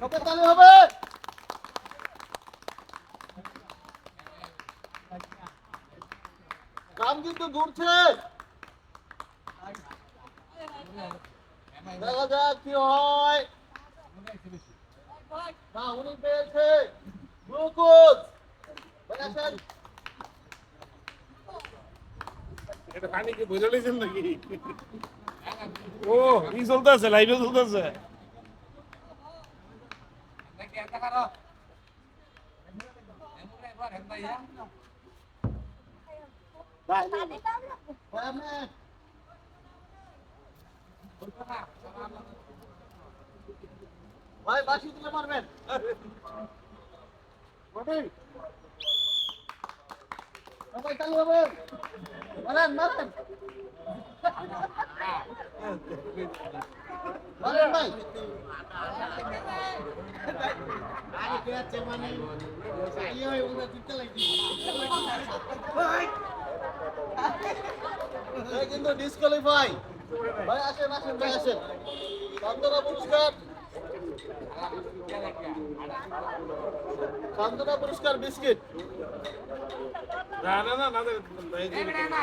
হবে কাম কিন্তু ঘুরছে দেখা যাক কি হয়। না, উনি পেয়েছে। এটা পানি কি বুঝে নাকি? ও, কি চলতেছে? লাইভে চলতেছে? ভাই বাসি দিলে মারবেন Ready? সবাই তালি হবে মারেন মারেন মারেন ভাই এই কিন্তু ডিসকোয়ালিফাই ভাই আসেন আসেন ভাই আসেন সান্তনা পুরস্কার সান্তনা পুরস্কার বিস্কিট না না না না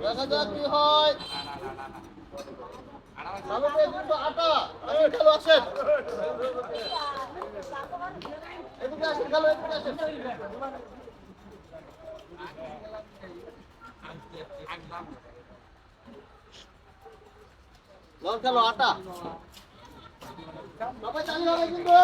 দেখা যাক কি হয়। চালুতে কিন্তু আটা। আসেন। খেলো আটা। সবাই চালিয়ে হবে কিন্তু।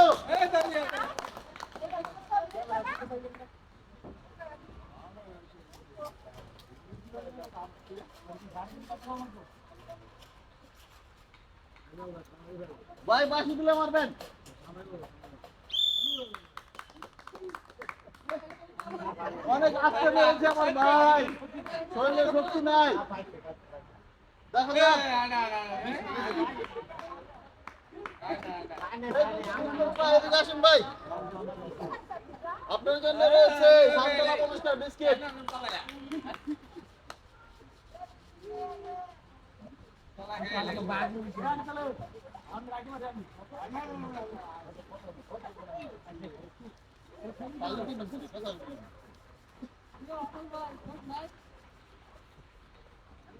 ভাই বাসি তুলে মারবেন? অনেক আস্তে রয়েছে আমার ভাই। শরীরে শক্তি নাই। দেখা যাক। ভাই। আপনার জন্য রয়েছে সান্তনা পুরস্কার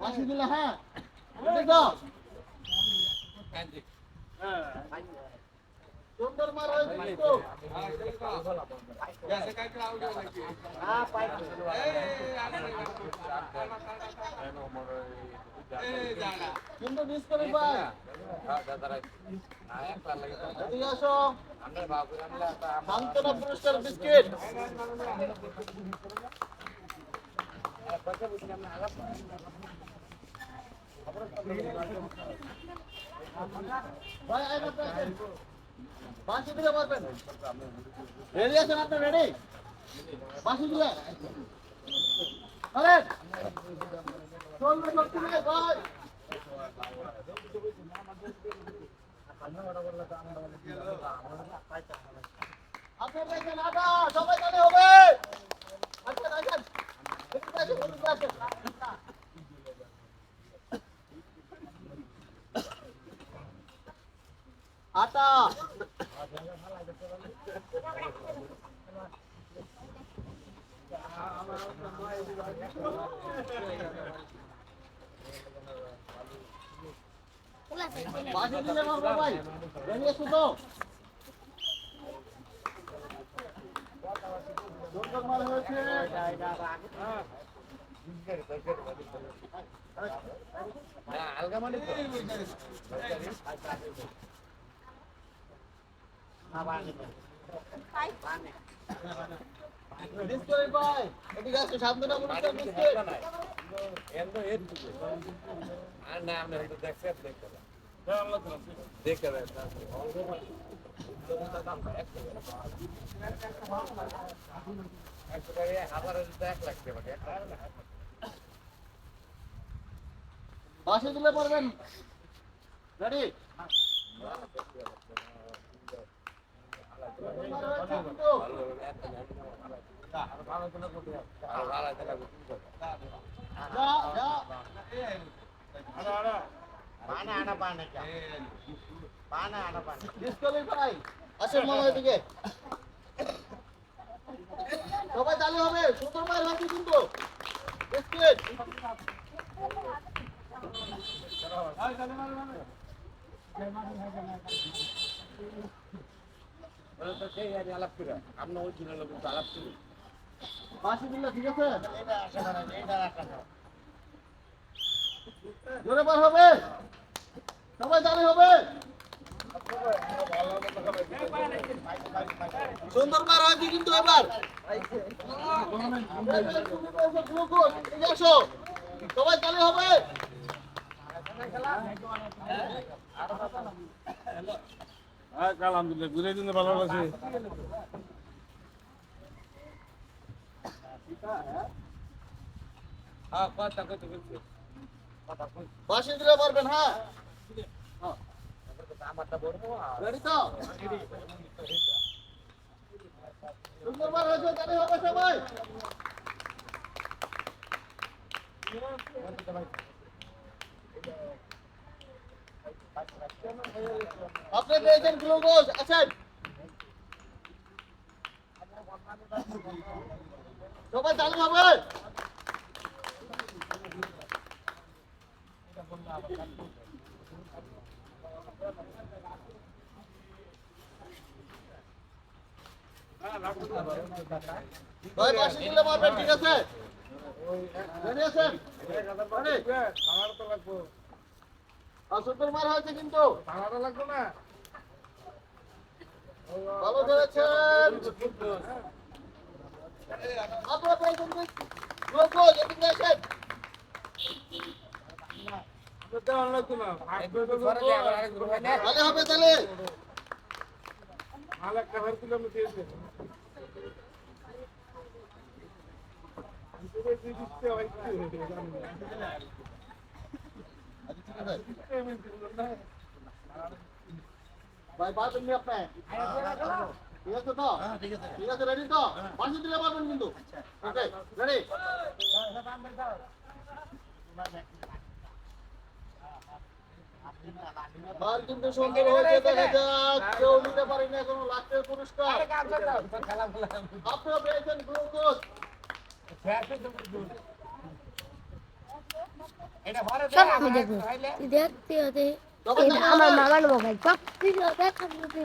বাসি দিলে হ্যাঁ দেখো সুন্দর মার হয়েছে কিন্তু কিন্তু মিস করে ভাই। সান্তনা পুরস্কার বিস্কিট। ভাই আসেন। বাসি দিলে মারবেন। রেডি আছেন আপনি? রেডি বাসি দিলে। আরে চলবে শক্তি নেই ভাই। সবাই জানে হবে আসেন আসেন এদিকে আসেন এদিকে আসেন আটা দিলে মারবো ভাই। মার হয়েছে। এদিকে না পুরস্কার বিস্কুট দেখে বাসে তুলে পারবেন রেডি যা আসেন মামা এদিকে। সবাই চালু হবে সুন্দর মার হাতে কিন্তু। বিস্কিট। ওই ছিল লোক আলাপ ছিল বাসি ঠিক আছে? এটা আসে না এটা রাখা জোরে পার হবে। সবাই চালু হবে। সুন্দর মার হয়েছে কিন্তু এবার? সবাই চালু হবে। হ্যাঁ আলহামদুলিল্লাহ ঘুরে দিন ভালো লাগছে হ্যাঁ কথা কইতে বাসি দিলে পারবেন হ্যাঁ সবাই আপনি পেয়েছেন ভাই বাসি দিলে মারবেন ঠিক আছে? মার হয়েছে কিন্তু। আমারও লাগবো না ভালো ধরেছেন আপনারা আসেন। হবে তাহলে ভাই পারবেন নি আপনি ঠিক আছে তো ঠিক আছে রেডি তো পাঁচশো দিলে পারবেন কিন্তু ওকে রেডি বার কিন্তু সুন্দর হয়েছে দেখা যাক কেউ নিতে পারেনি এখনও লাস্টের পুরস্কার আপনারা পেয়েছেন গ্লুকোজ সব আমি দেখব তুই দেখতে হতে। আমার মামার মোবাইল। সব কিছু মধ্যে